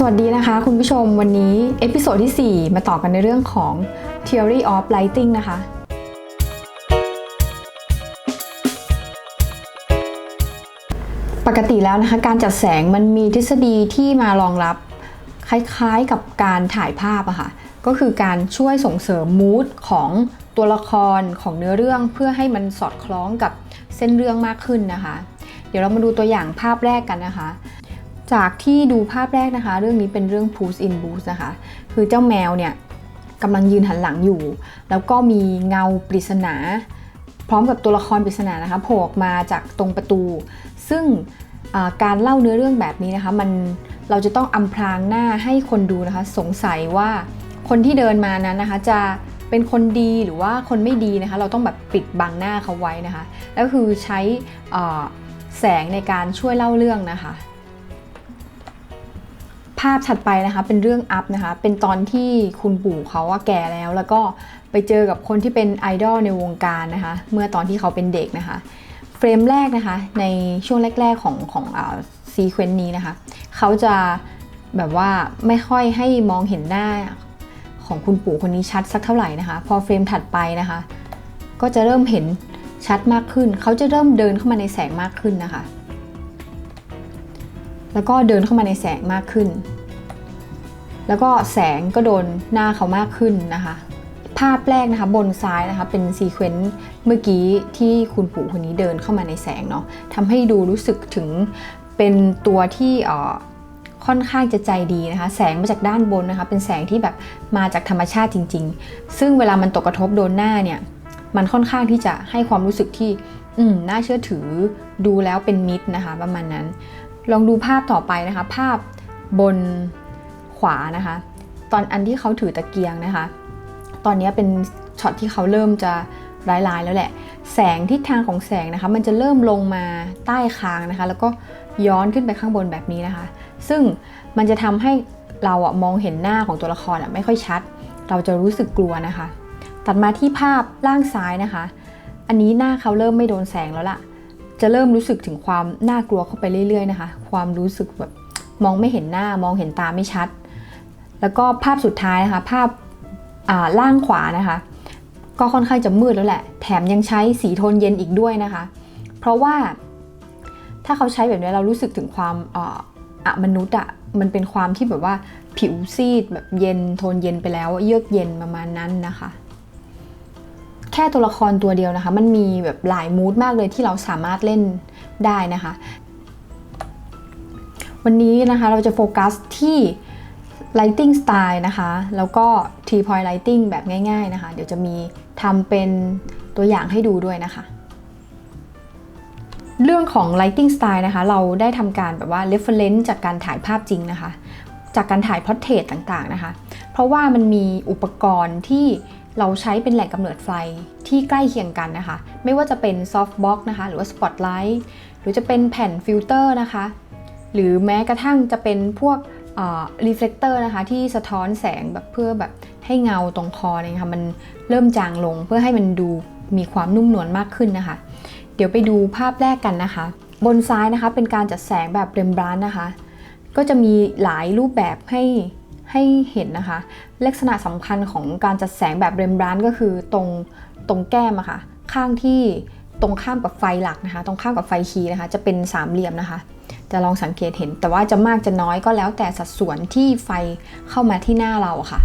สวัสดีนะคะคุณผู้ชมวันนี้เอพิโซดที่ 4 มาต่อกันในเรื่องของ Theory of Lighting นะคะ ปกติแล้วนะคะการจัดแสงมันมีทฤษฎีที่มารองรับคล้ายๆกับการถ่ายภาพอะค่ะก็คือการช่วยส่งเสริมมูดของตัวละครของเนื้อเรื่องเพื่อให้มันสอดคล้องกับเส้นเรื่องมากขึ้นนะคะ เดี๋ยวเรามาดูตัวอย่างภาพแรกกันนะคะ จากที่ดูภาพแรกนะคะ เรื่องนี้เป็นเรื่อง Puss in Boots นะคะ คือเจ้าแมวเนี่ยกำลังยืนหันหลังอยู่ แล้วก็มีเงาปริศนา พร้อมกับตัวละครปริศนานะคะโผล่ออกมาจากตรงประตู ซึ่งการเล่าเนื้อเรื่องแบบนี้นะคะ มันเราจะต้องอำพรางหน้าให้คนดูนะคะ สงสัยว่าคนที่เดินมานั้นนะคะ จะเป็นคนดีหรือว่าคนไม่ดีนะคะ เราต้องแบบปิดบังหน้าเขาไว้นะคะ แล้วคือใช้แสงในการช่วยเล่าเรื่องนะคะ ภาพถัดไปนะคะเป็นเรื่องอัพนะคะเป็นตอนที่คุณปู่เขาว่าแก่แล้ว แล้วก็ไปเจอกับคนที่เป็นไอดอลในวงการนะคะเมื่อตอนที่เขาเป็นเด็กนะคะเฟรมแรกนะคะในช่วงแรก ๆของของซีเควนต์นี้นะคะเขาจะแบบว่าไม่ค่อยให้มองเห็นหน้าของคุณปู่คนนี้ชัดสักเท่าไหร่นะคะ พอเฟรมถัดไปนะคะ ก็จะเริ่มเห็นชัดมากขึ้น เขาจะเริ่มเดินเข้ามาในแสงมากขึ้นนะคะ แล้วก็เดินเข้ามาในแสงมากขึ้น แล้วก็แสงก็โดนหน้าเขามากขึ้นนะคะ ภาพแรกนะคะบนซ้ายนะคะเป็นซีเควนต์เมื่อกี้ที่คุณปู่คนนี้เดินเข้ามาในแสงเนาะทำให้ดูรู้สึกถึงเป็นตัวที่ค่อนข้างจะใจดีนะคะ แสงมาจากด้านบนนะคะ เป็นแสงที่แบบมาจากธรรมชาติจริง ๆ ซึ่งเวลามันตกกระทบโดนหน้าเนี่ย มันค่อนข้างที่จะให้ความรู้สึกที่ อืม น่าเชื่อถือ ดูแล้วเป็นมิตรนะคะ ประมาณนั้น ลองดูภาพต่อไปนะคะ ภาพบนขวานะคะ ตอนอันที่เขาถือตะเกียงนะคะ ตอนนี้เป็นช็อตที่เขาเริ่มจะร้ายๆแล้วแหละ แสงทิศทางของแสงนะคะ มันจะเริ่มลงมาใต้คางนะคะ แล้วก็ย้อนขึ้นไปข้างบนแบบนี้นะคะ ซึ่งมันจะทำให้เราอะมองเห็นหน้าของตัวละครอะไม่ค่อยชัด เราจะรู้สึกกลัวนะคะ ตัดมาที่ภาพล่างซ้ายนะคะ อันนี้หน้าเขาเริ่มไม่โดนแสงแล้วล่ะ จะเริ่มรู้สึกถึงความน่ากลัวเข้าไปเรื่อยๆนะคะ ความรู้สึกแบบมองไม่เห็นหน้ามองเห็นตาไม่ชัด แล้วก็ภาพสุดท้ายนะคะภาพาล่างขวานะคะ ก็ค่อนข้างจะมืดแล้วแหละ แถมยังใช้สีโทนเย็นอีกด้วยนะคะ เพราะว่าถ้าเขาใช้แบบนี้เรารู้สึกถึงความอะมนุษย์อะมันเป็นความที่แบบว่าผิวซีดแบบเย็นโทนเย็นไปแล้วเยือกเย็นประมาณนั้นนะคะ ค่ตัวละครตัวเดียวนะคะ มันมีแบบหลายมูดมากเลยที่เราสามารถเล่นได้นะคะ วันนี้นะคะเราจะโฟกัสที่ lighting style นะคะ แล้วก็ T point lighting แบบง่าย ๆนะคะ เดี๋ยวจะมีทำเป็นตัวอย่างให้ดูด้วยนะคะ เรื่องของ lighting style นะคะ เราได้ทำการแบบว่า reference จากการถ่ายภาพจริงนะคะ จากการถ่าย portrait ต่างๆนะคะ เพราะว่ามันมีอุปกรณ์ที่ เราใช้เป็นแหล่งกำเนิดไฟที่ใกล้เคียงกันนะคะ ไม่ว่าจะเป็น softbox นะคะหรือว่า spotlight หรือจะเป็นแผ่นฟิลเตอร์นะคะ หรือแม้กระทั่งจะเป็นพวกรีเฟล c เตอร์นะคะที่สะท้อนแสงแบบเพื่อแบบให้เงาตรงคอเนี่ยค่ะมันเริ่มจางลงเพื่อให้มันดูมีความนุ่มนวลมากขึ้นนะคะ เดี๋ยวไปดูภาพแรกกันนะคะ บนซ้ายนะคะเป็นการจัดแสงแบบเรมบรานนะคะ ก็จะมีหลายรูปแบบให้ ให้เห็นนะคะ ลักษณะสำคัญของการจัดแสงแบบเรมบรานต์ก็คือตรงตรงแก้มอะคะ่ะ ข้างที่ตรงข้ามกับไฟหลักนะคะ ตรงข้ามกับไฟคีย์นะคะ จะเป็นสามเหลี่ยมนะคะ จะลองสังเกตเห็น แต่ว่าจะมากจะน้อยก็แล้วแต่สัดส่วนที่ไฟเข้ามาที่หน้าเราะค่ะ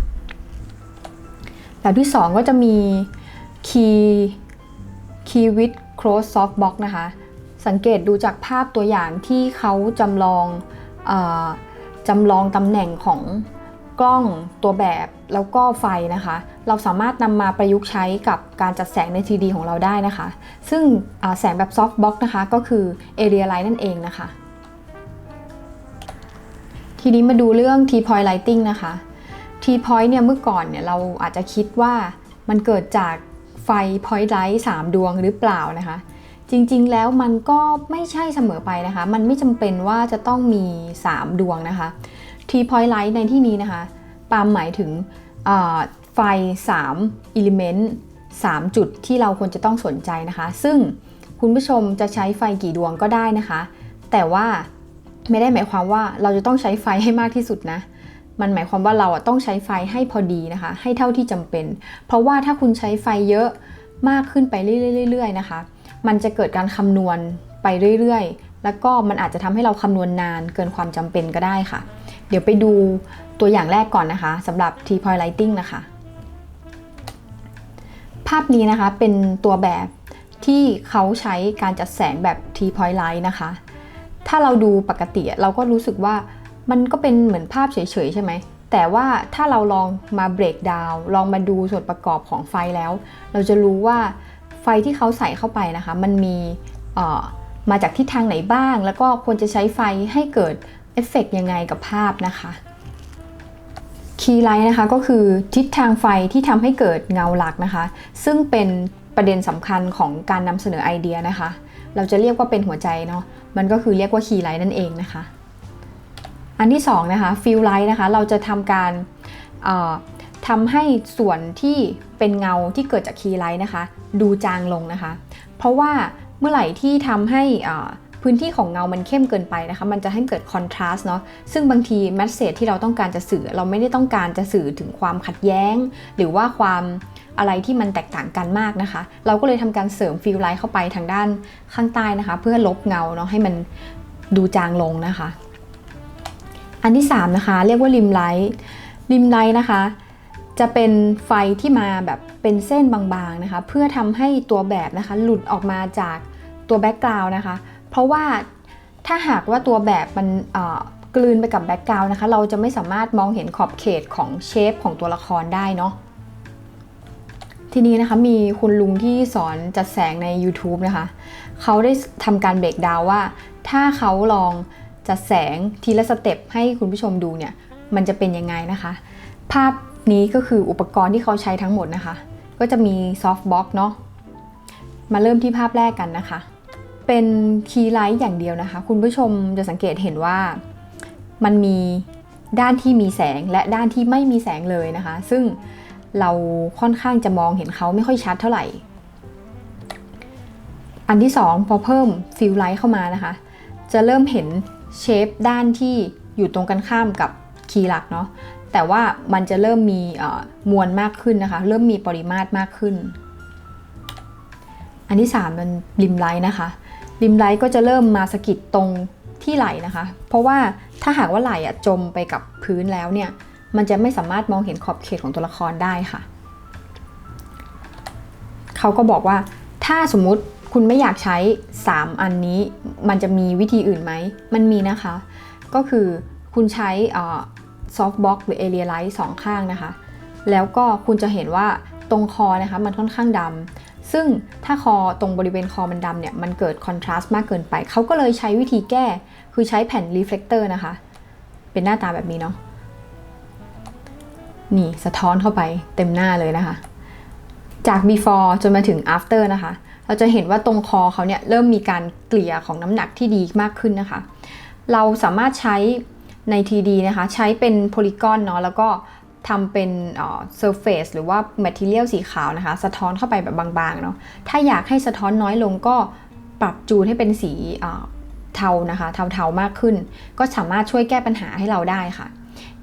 แบบที่ 2 ก็จะมี key key with close soft box นะคะ สังเกตดูจากภาพตัวอย่างที่เขาจำลองอจำลองตำแหน่งของ กล้องตัวแบบแล้วก็ไฟนะคะ เราสามารถนำมาประยุกต์ใช้กับการจัดแสงใน 3D ของเราได้นะคะ ซึ่งแสงแบบ soft box นะคะก็คือ area light นั่นเองนะคะ ทีนี้มาดูเรื่อง T point lighting นะคะ T point เนี่ยเมื่อก่อนเนี่ยเราอาจจะคิดว่ามันเกิดจากไฟ point light 3 ดวงหรือเปล่านะคะจริงๆ แล้วมันก็ไม่ใช่เสมอไปนะคะ มันไม่จำเป็นว่าจะต้องมี 3 ดวงนะคะ T point light ในที่นี้นะคะ ปามหมายถึงไฟ 3 element 3 จุดที่เราควรจะต้องสนใจนะคะ ซึ่งคุณผู้ชมจะใช้ไฟกี่ดวงก็ได้นะคะ แต่ว่าไม่ได้หมายความว่าเราจะต้องใช้ไฟให้มากที่สุดนะ มันหมายความว่าเราต้องใช้ไฟให้พอดีนะคะ ให้เท่าที่จำเป็น เพราะว่าถ้าคุณใช้ไฟเยอะมากขึ้นไปเรื่อยๆนะคะ มันจะเกิดการคำนวณไปเรื่อยๆ แล้วก็มันอาจจะทำให้เราคำนวณนานเกินความจำเป็นก็ได้ค่ะ ดี๋ยวไปดูตัวอย่างแรกก่อนนะคะสำหรับ T point lighting นะคะ ภาพนี้นะคะเป็นตัวแบบที่เขาใช้การจัดแสงแบบ T point light นะคะ ถ้าเราดูปกติเราก็รู้สึกว่ามันก็เป็นเหมือนภาพเฉยๆใช่ไหม แต่ว่าถ้าเราลองมาเบรกดาวลองมาดูส่วนประกอบของไฟแล้ว เราจะรู้ว่าไฟที่เขาใส่เข้าไปนะคะ มันมีมาจากทิศทางไหนบ้าง แล้วก็ควรจะใช้ไฟให้เกิด เอฟเฟกยังไงกับภาพนะคะคีย์ไลท์นะคะก็คือทิศทางไฟที่ทำให้เกิดเงาหลักนะคะ ซึ่งเป็นประเด็นสำคัญของการนำเสนอไอเดียนะคะ เราจะเรียกว่าเป็นหัวใจเนาะมันก็คือเรียกว่าคีย์ไลท์นั่นเองนะคะ อันที่2นะคะฟิลไลท์นะคะเราจะทำการทำให้ส่วนที่เป็นเงาที่เกิดจากคีย์ไลท์นะคะ ดูจางลงนะคะ เพราะว่าเมื่อไหร่ที่ทำให้ พื้นที่ของเงามันเข้มเกินไปนะคะ มันจะให้เกิดคอนทราสต์เนาะ ซึ่งบางทีแมสเซจที่เราต้องการจะสื่อ เราไม่ได้ต้องการจะสื่อถึงความขัดแย้ง หรือว่าความอะไรที่มันแตกต่างกันมากนะคะ เราก็เลยทำการเสริมฟิลไลท์เข้าไปทางด้านข้างใต้นะคะ เพื่อลบเงาเนาะให้มันดูจางลงนะคะ อันที่ 3 นะคะ เรียกว่าริมไลท์ริมไลท์นะคะ จะเป็นไฟที่มาแบบเป็นเส้นบางๆนะคะ เพื่อทำให้ตัวแบบนะคะ หลุดออกมาจากตัวแบ็กกราวน์นะคะ เพราะว่าถ้าหากว่าตัวแบบมันกลืนไปกับแบ็กกราวน์นะคะ เราจะไม่สามารถมองเห็นขอบเขตของเชฟของตัวละครได้เนาะทีนี้นะคะมีคุณลุงที่สอนจัดแสงใน YouTube นะคะ เขาได้ทำการเบรกดาวว่า ถ้าเขาลองจัดแสงทีละสเต็ปให้คุณผู้ชมดูเนี่ย มันจะเป็นยังไงนะคะ ภาพนี้ก็คืออุปกรณ์ที่เขาใช้ทั้งหมดนะคะ ก็จะมีซอฟต์บ็อกเนาะมาเริ่มที่ภาพแรกกันนะคะ เป็นคีย์ไลท์อย่างเดียวนะคะ คุณผู้ชมจะสังเกตเห็นว่ามันมีด้านที่มีแสงและด้านที่ไม่มีแสงเลยนะคะ ซึ่งเราค่อนข้างจะมองเห็นเขาไม่ค่อยชัดเท่าไหร่ อันที่ 2 พอเพิ่มฟิลไลท์เข้ามานะคะ จะเริ่มเห็นเชฟด้านที่อยู่ตรงกันข้ามกับคีย์หลักเนาะแต่ว่ามันจะเริ่มมีมวลมากขึ้นนะคะ เริ่มมีปริมาตรมากขึ้น อันที่3เป็นริมไลท์นะคะ ริมไลท์ก็จะเริ่มมาสกิดตรงที่ไหลนะคะ เพราะว่าถ้าหากว่าไหลอะจมไปกับพื้นแล้วเนี่ย มันจะไม่สามารถมองเห็นขอบเขตของตัวละครได้ค่ะ เขาก็บอกว่าถ้าสมมุติคุณไม่อยากใช้ 3 อันนี้ มันจะมีวิธีอื่นไหม มันมีนะคะ ก็คือคุณใช้ซอฟต์บ็อกหรือเอเรียไลท์สองข้างนะคะ แล้วก็คุณจะเห็นว่าตรงคอนะคะ มันค่อนข้างดำ ซึ่งถ้าคอตรงบริเวณคอมันดำเนี่ยมันเกิดคอนทราสต์มากเกินไป เขาก็เลยใช้วิธีแก้ คือใช้แผ่นรีเฟล็กเตอร์นะคะ เป็นหน้าตาแบบนี้เนาะ นี่สะท้อนเข้าไปเต็มหน้าเลยนะคะ จาก before จนมาถึง after นะคะ เราจะเห็นว่าตรงคอเขาเนี่ยเริ่มมีการเกลี่ยของน้ำหนักที่ดีมากขึ้นนะคะ เราสามารถใช้ใน TD นะคะ ใช้เป็นโพลีกอนเนาะแล้วก็ ทำเป็นเซอร์เฟซหรือว่าแมทเทียลสีขาวนะคะ สะท้อนเข้าไปแบบบางๆเนาะถ้าอยากให้สะท้อนน้อยลงก็ปรับจูนให้เป็นสีเทานะคะเทาๆมากขึ้น ก็สามารถช่วยแก้ปัญหาให้เราได้ค่ะ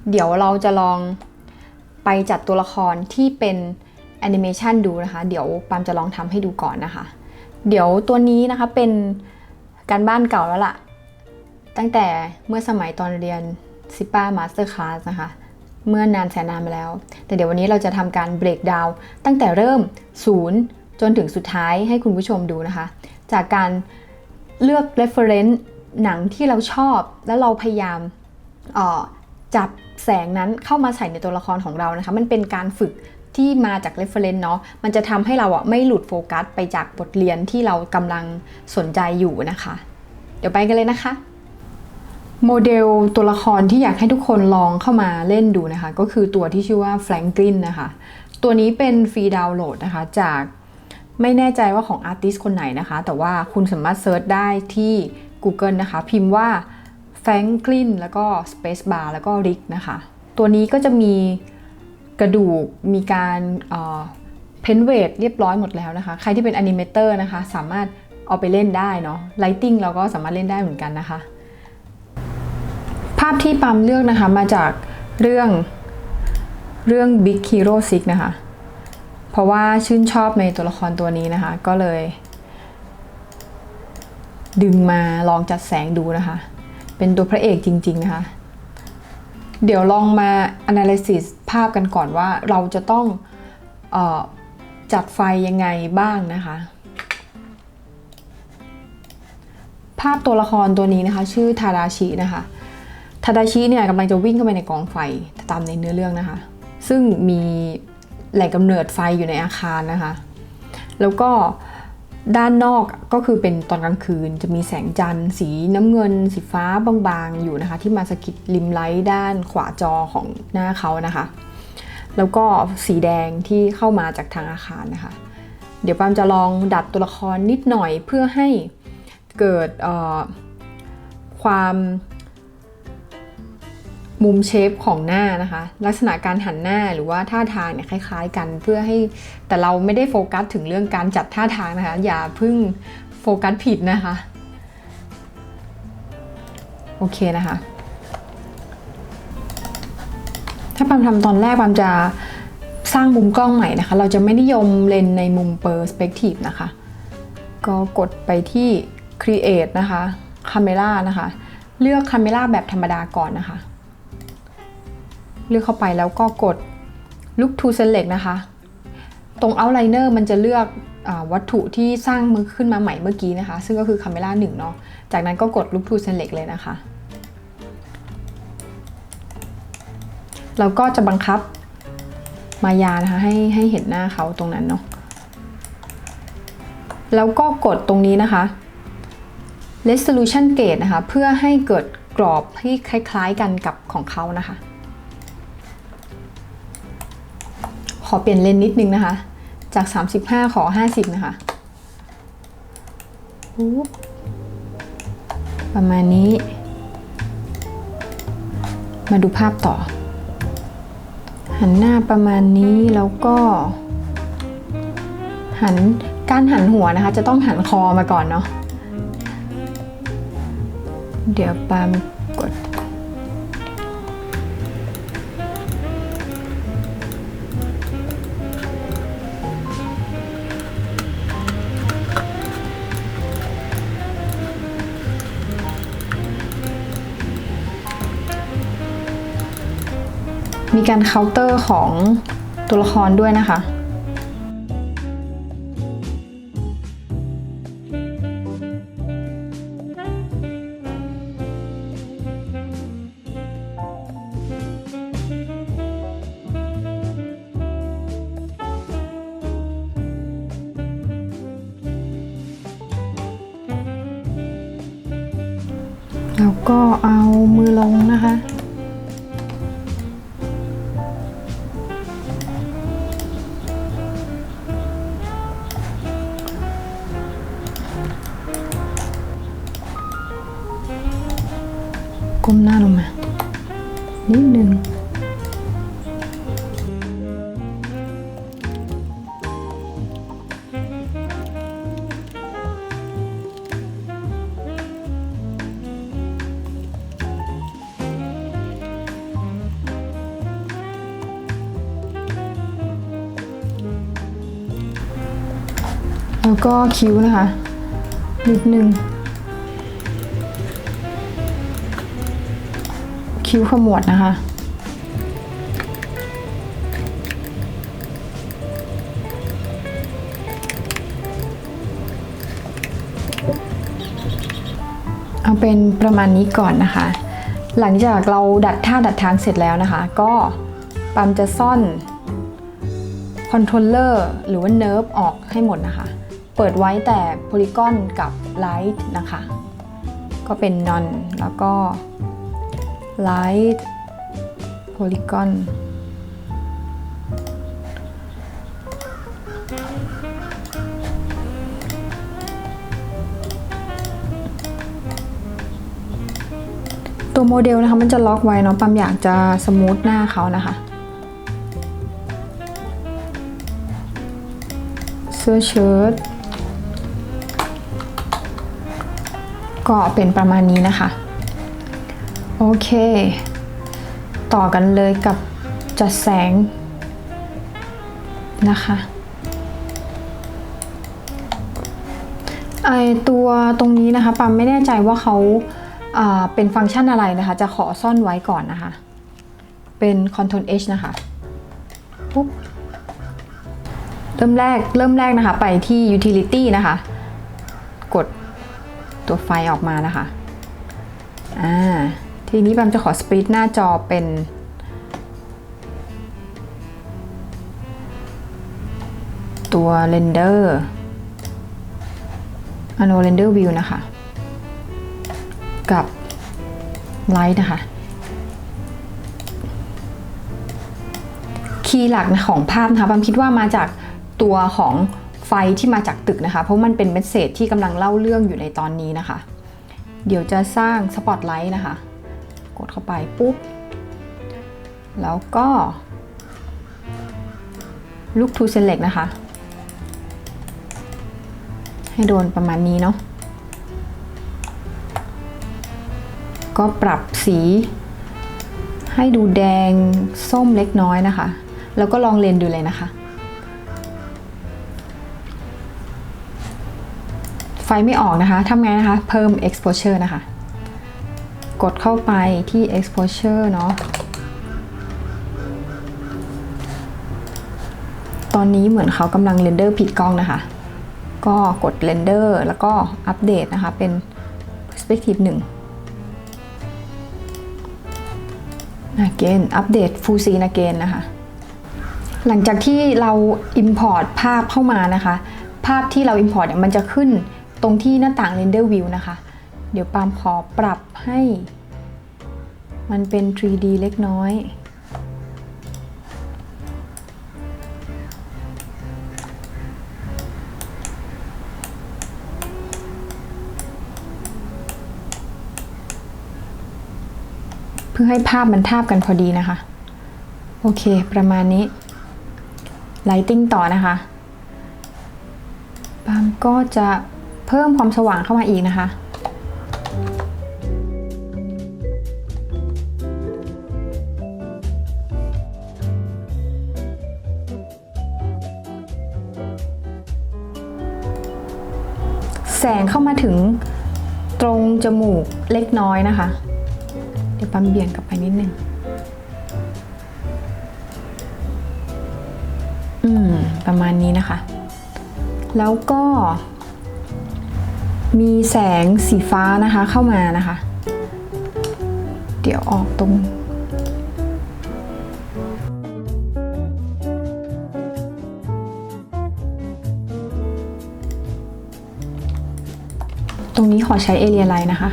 เดี๋ยวเราจะลองไปจัดตัวละครที่เป็นแอนิเมชันดูนะคะ เดี๋ยวปามจะลองทำให้ดูก่อนนะคะ เดี๋ยวตัวนี้นะคะเป็นการบ้านเก่าแล้วละ่ะ ตั้งแต่เมื่อสมัยตอนเรียนซิป้ามาสเตอร์คลาสนะคะ เมื่อนานแสนนานมาแล้ว แต่เดี๋ยววันนี้เราจะทำการเบรกดาวตั้งแต่เริ่มศูนย์จนถึงสุดท้ายให้คุณผู้ชมดูนะคะ จากการเลือก reference หนังที่เราชอบ แล้วเราพยายามจับแสงนั้นเข้ามาใส่ในตัวละครของเรานะคะ มันเป็นการฝึกที่มาจาก reference เนาะ มันจะทำให้เราอะไม่หลุดโฟกัสไปจากบทเรียนที่เรากำลังสนใจอยู่นะคะ เดี๋ยวไปกันเลยนะคะ โมเดลตัวละครที่อยากให้ทุกคนลองเข้ามาเล่นดูนะคะ ก็คือตัวที่ชื่อว่าแฟรงกลินนะคะ ตัวนี้เป็นฟรีดาวน์โหลดนะคะจากไม่แน่ใจว่าของอาร์ติสคนไหนนะคะ แต่ว่าคุณสามารถเซิร์ชได้ที่ Google นะคะ พิมพ์ว่าแฟรงกลินแล้วก็ Space Bar แล้วก็ริกนะคะ ตัวนี้ก็จะมีกระดูกมีการเพนเวทเรียบร้อยหมดแล้วนะคะ ใครที่เป็นอนิเมเตอร์นะคะ สามารถเอาไปเล่นได้เนาะไลติงเราก็สามารถเล่นได้เหมือนกันนะคะ ภาพที่ปั๊มเลือกนะคะมาจากเรื่องเรื่อง Big Hero 6 นะคะ เพราะว่าชื่นชอบในตัวละครตัวนี้นะคะ ก็เลย ดึงมาลองจัดแสงดูนะคะ เป็นตัวพระเอกจริง ๆ นะคะ เดี๋ยวลองมา analysis ภาพกันก่อนว่าเราจะต้องออจัดไฟยังไงบ้างนะคะ ภาพตัวละครตัวนี้นะคะ ชื่อทาดาชินะคะ ทาดาชิเนี่ยกำลังจะวิ่งเข้าไปในกองไฟตามในเนื้อเรื่องนะคะ ซึ่งมีแหล่งกำเนิดไฟอยู่ในอาคารนะคะ แล้วก็ด้านนอกก็คือเป็นตอนกลางคืนจะมีแสงจันทร์ สีน้ำเงิน สีฟ้าบางๆ อยู่นะคะ ที่มาสะกิดริมไลท์ด้านขวาจอของหน้าเขานะคะ แล้วก็สีแดงที่เข้ามาจากทางอาคารนะคะ เดี๋ยวปามจะลองดัดตัวละครนิดหน่อยเพื่อให้เกิดความ มุมเชฟของหน้านะคะ ลักษณะการหันหน้าหรือว่าท่าทางเนี่ยคล้าย ๆ กันเพื่อให้แต่เราไม่ได้โฟกัสถึงเรื่องการจัดท่าทางนะคะ อย่าเพิ่งโฟกัสผิดนะคะ โอเคนะคะ ถ้าปามทำตอนแรกปามจะสร้างมุมกล้องใหม่นะคะ เราจะไม่นิยมเลนในมุมเปอร์สเปกทีฟนะคะ ก็กดไปที่ Create นะคะ Camera นะคะ เลือก Camera แบบธรรมดาก่อนนะคะ เลือกเข้าไปแล้วก็กด Look to Select นะคะ ตรง Outliner มันจะเลือกอวัตถุที่สร้างมือขึ้นมาใหม่เมื่อกี้นะคะ ซึ่งก็คือ Camera 1เนาะ จากนั้นก็กด Look to Select เลยนะคะเราก็จะบังคับมายานะคะให้ให้เห็นหน้าเขาตรงนั้นเนาะ แล้วก็กดตรงนี้นะคะ resolution gauge นะคะ เพื่อให้เกิดกรอบที่คล้ายๆกันกับของเขานะคะ อเปลี่ยนเลนนิดนึงนะคะ จาก 35 ขอ 50 นะคะ ประมาณนี้ มาดูภาพต่อ หันหน้าประมาณนี้แล้วก็ หันการหันหัวนะคะ จะต้องหันคอมาก่อนเนาะเดี๋ยวปาม มีการเคาน์เตอร์ของตัวละครด้วยนะคะ ก้มหน้าลงมา นิดนึงแล้วก็คิ้วนะคะ นิดนึง คิ้วขมวดนะคะ เอาเป็นประมาณนี้ก่อนนะคะ หลังจากเราดัดท่าดัดทางเสร็จแล้วนะคะ ก็ปั๊มจะซ่อนคอนโทรลเลอร์หรือว่าเนิร์ฟออกให้หมดนะคะ เปิดไว้แต่โพลีกอนกับไลท์นะคะ ก็เป็นนอนแล้วก็ light polygon ตัวโมเดลนะคะมันจะล็อกไว้เนาะปั๊มอยากจะสมูทหน้าเขานะคะ เสื้อเชิ้ตก็เป็นประมาณนี้นะคะ โอเค ต่อกันเลยกับจัดแสงนะคะไอตัวตรงนี้นะคะปามไม่แน่ใจว่าเขาอ่าเป็นฟังก์ชันอะไรนะคะ จะขอซ่อนไว้ก่อนนะคะ เป็น Ctrl H นะคะปุ๊บเริ่มแรกเริ่มแรกนะคะ ไปที่ Utility นะคะ กดตัวไฟออกมานะคะ อ่า ทีนี้ปามจะขอสป i ิ t หน้าจอเป็นตัว Render a n o Render View นะคะ กับ Light นะคะ คีย์หลักของภาพนะคะปามคิดว่ามาจากตัวของไฟที่มาจากตึกนะคะ เพราะมันเป็นเมสเซจที่กำลังเล่าเรื่องอยู่ในตอนนี้นะคะ เดี๋ยวจะสร้างสปอตไลท์นะคะ กดเข้าไปปุ๊บ แล้วก็ Look to Select นะคะ ให้โดนประมาณนี้เนาะก็ปรับสีให้ดูแดงส้มเล็กน้อยนะคะ แล้วก็ลองเลนดูเลยนะคะ ไฟไม่ออกนะคะทำไงนะคะ เพิ่ม exposure นะคะ กดเข้าไปที่ exposure เนาะ ตอนนี้เหมือนเขากำลังเรนเดอร์ผิดกล้องนะคะ ก็กดเรนเดอร์แล้วก็อัปเดตนะคะ เป็น perspective 1 again อัปเดต full scene again นะคะ หลังจากที่เรา import ภาพเข้ามานะคะ ภาพที่เรา import เนี่ยมันจะขึ้นตรงที่หน้าต่าง render view นะคะ เดี๋ยวปามขอปรับให้ มันเป็น 3D เล็กน้อย เพื่อให้ภาพมันทาบกันพอดีนะคะ โอเค ประมาณนี้ Lighting ต่อนะคะปามก็จะเพิ่มความสว่างเข้ามาอีกนะคะ แสงเข้ามาถึงตรงจมูกเล็กน้อยนะคะ เดี๋ยวปั๊มเบี่ยงกลับไปนิดนึงอืมประมาณนี้นะคะ แล้วก็ มีแสงสีฟ้านะคะเข้ามานะคะ เดี๋ยวออกตรง ขอใช้เอเรียไลน์นะคะ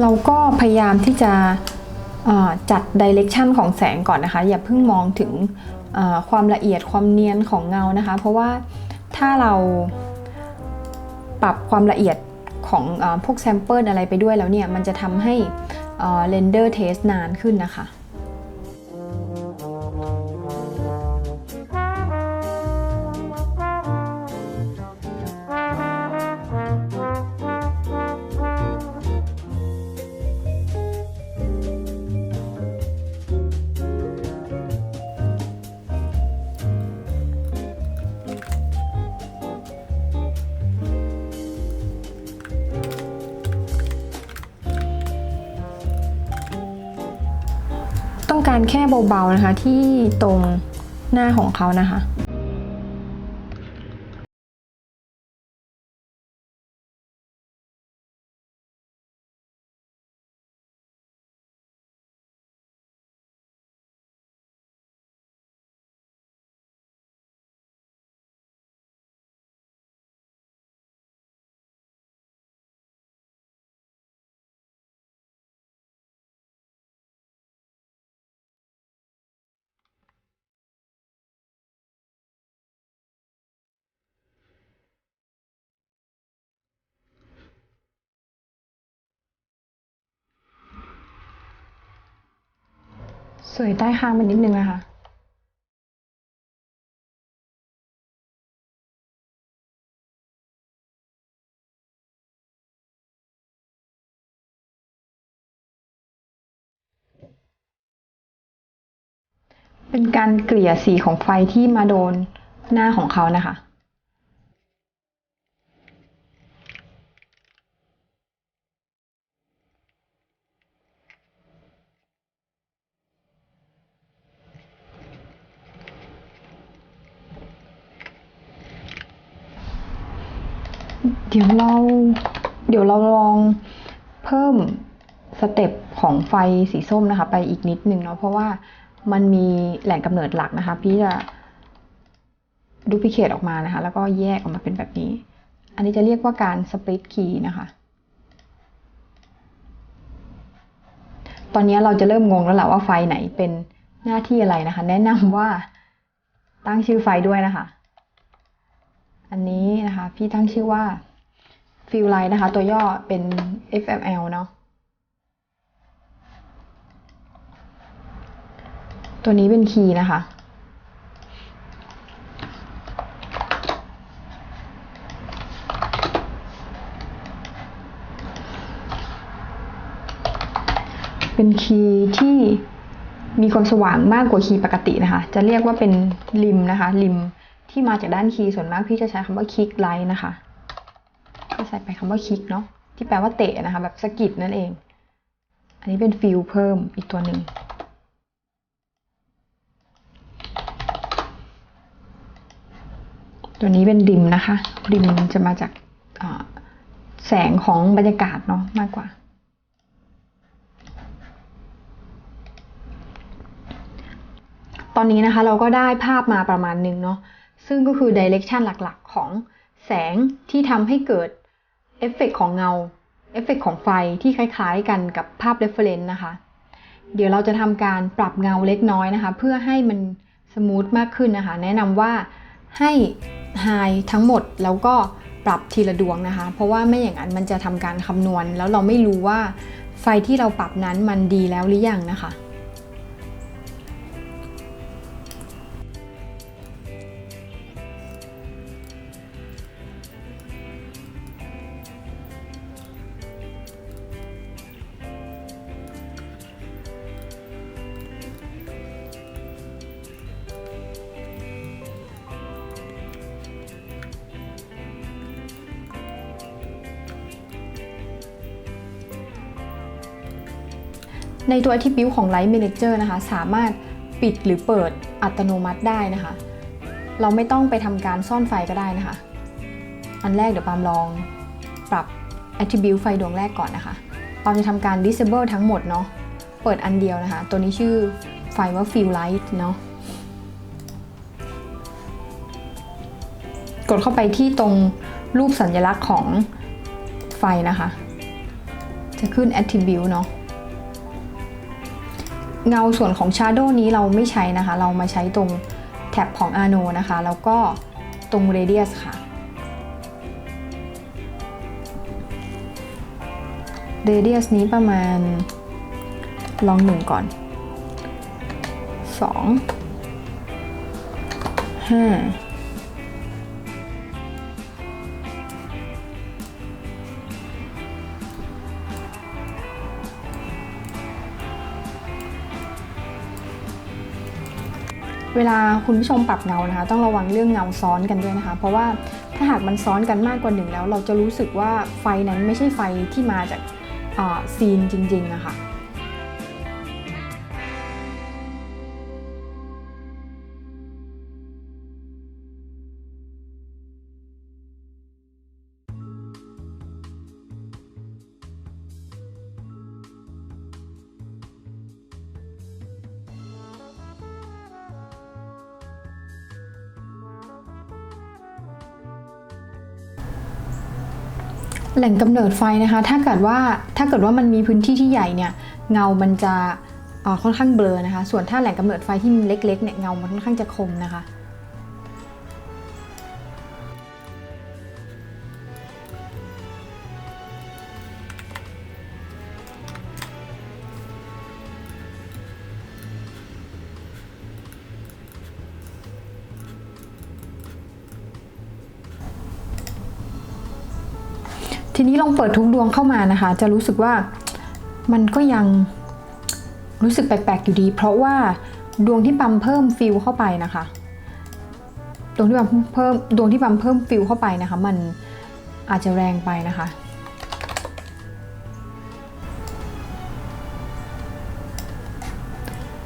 เราก็พยายามที่จะจัดดิเรกชันของแสงก่อนนะคะ อย่าเพิ่งมองถึงความละเอียดความเนียนของเงานะคะ เพราะว่าถ้าเราปรับความละเอียดของอพวกแซมเปิลอะไรไปด้วยแล้วเนี่ย มันจะทำให้เรนเดอร์เทสนานขึ้นนะคะ แค่เบาๆนะคะที่ตรงหน้าของเขานะคะ สวยใต้คางมันนิดนึงนะคะเป็นการเกลี่ยสีของไฟที่มาโดนหน้าของเขานะคะ เดี๋ยวเรา เดี๋ยวเราลองเพิ่มสเต็ปของไฟสีส้มนะคะ ไปอีกนิดนึงเนาะเพราะว่ามันมีแหล่งกำเนิดหลักนะคะ พี่จะดูพิเคตออกมานะคะ แล้วก็แยกออกมาเป็นแบบนี้ อันนี้จะเรียกว่าการสปริตคีย์นะคะ ตอนนี้เราจะเริ่มงงแล้วแหละว่าไฟไหนเป็นหน้าที่อะไรนะคะ แนะนำว่าตั้งชื่อไฟด้วยนะคะ อันนี้นะคะ พี่ตั้งชื่อว่า Fill Light นะคะ ตัวย่อเป็น FML เนาะตัวนี้เป็นคีย์นะคะ เป็นคีย์ที่มีความสว่างมากกว่าคีย์ปกตินะคะ จะเรียกว่าเป็นริมนะคะริม ที่มาจากด้านคีย์ส่วนมากพี่จะใช้คำว่าคลิกไลท์นะคะก็ใส่ไปคำว่าคลิกเนาะที่แปลว่าเตะนะคะ แบบสกิดนั่นเอง อันนี้เป็นฟิลเพิ่มอีกตัวหนึ่งตัวนี้เป็นริมนะคะริมจะมาจากแสงของบรรยากาศเนาะมากกว่า ตอนนี้นะคะเราก็ได้ภาพมาประมาณหนึ่งเนาะ ซึ่งก็คือดิเรกชันหลักๆ ของแสงที่ทำให้เกิดเอฟเฟกของเงาเอฟเฟกของไฟที่คล้ายๆ กันกับภาพเรฟเฟรนซ์นะคะ เดี๋ยวเราจะทำการปรับเงาเล็กน้อยนะคะ เพื่อให้มันสมูทมากขึ้นนะคะ แนะนำว่าให้ไฮทั้งหมดแล้วก็ปรับทีละดวงนะคะ เพราะว่าไม่อย่างนั้นมันจะทำการคำนวณ แล้วเราไม่รู้ว่าไฟที่เราปรับนั้นมันดีแล้วหรือยังนะคะ ตัว Attribute ของ Light Manager นะคะ สามารถปิดหรือเปิดอัตโนมัติได้นะคะ เราไม่ต้องไปทำการซ่อนไฟก็ได้นะคะ อันแรกเดี๋ยวปาล์มลองปรับ Attribute ไฟดวงแรกก่อนนะคะปามจะทำการ Disable ทั้งหมดเนาะ เปิดอันเดียวนะคะ ตัวนี้ชื่อไฟว่า Fill Light เนาะ กดเข้าไปที่ตรงรูปสัญลักษณ์ของไฟนะคะ จะขึ้น Attribute เนาะ เงาส่วนของ Shadow นี้เราไม่ใช้นะคะ เรามาใช้ตรงแท็บของ Arno นะคะ แล้วก็ตรง Radius ค่ะ Radius นี้ประมาณลองหนึ่งก่อน 2 5 เวลาคุณผู้ชมปรับเงานะคะ ต้องระวังเรื่องเงาซ้อนกันด้วยนะคะ เพราะว่าถ้าหากมันซ้อนกันมากกว่าหนึ่งแล้ว เราจะรู้สึกว่าไฟนั้นไม่ใช่ไฟที่มาจากซีนจริงๆนะคะ ล่งกำเนิดไฟนะคะ ถ้าเกิดว่าถ้าเกิดว่ามันมีพื้นที่ที่ใหญ่เนี่ยเงามันจะอ่อค่อนข้างเบลอนะคะ ส่วนถ้าแหล่งกำเนิดไฟที่มันเล็กๆเนี่ยเงามันค่อนข้างจะคมนะคะ ทีนี้ลองเปิดทุกดวงเข้ามานะคะ จะรู้สึกว่ามันก็ยังรู้สึกแปลกๆอยู่ดี เพราะว่าดวงที่ปั๊มเพิ่มฟิลเข้าไปนะคะ ดวงที่ปั๊มเพิ่มดวงที่ปั๊มเพิ่มฟิลเข้าไปนะคะ มันอาจจะแรงไปนะคะ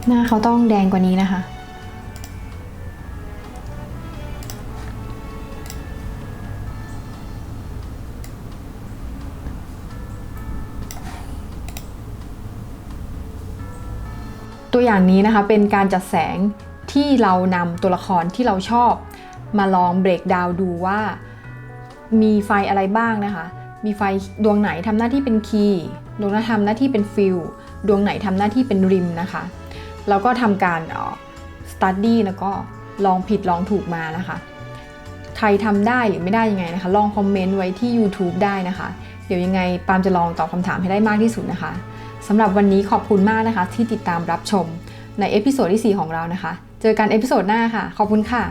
หน้าเขาต้องแดงกว่านี้นะคะ ตัวอย่างนี้นะคะเป็นการจัดแสงที่เรานำตัวละครที่เราชอบ มาลองเบรกดาวดูว่า มีไฟอะไรบ้างนะคะ มีไฟดวงไหนทำหน้าที่เป็นคีย์ดวงไหนทำหน้าที่เป็นฟิลดวงไหนทำหน้าที่เป็นริมนะคะแล้วก็ทำการสตัดดี้แล้วก็ลองผิดลองถูกมานะคะ ใครทำได้หรือไม่ได้ยังไงนะคะ ลองคอมเมนต์ไว้ที่ YouTube ได้นะคะ เดี๋ยวยังไงปามจะลองตอบคำถามให้ได้มากที่สุดนะคะ สำหรับวันนี้ขอบคุณมากนะคะ ที่ติดตามรับชมในเอพิโซดที่ 4 ของเรานะคะ เจอกันเอพิโซดหน้าค่ะ ขอบคุณค่ะ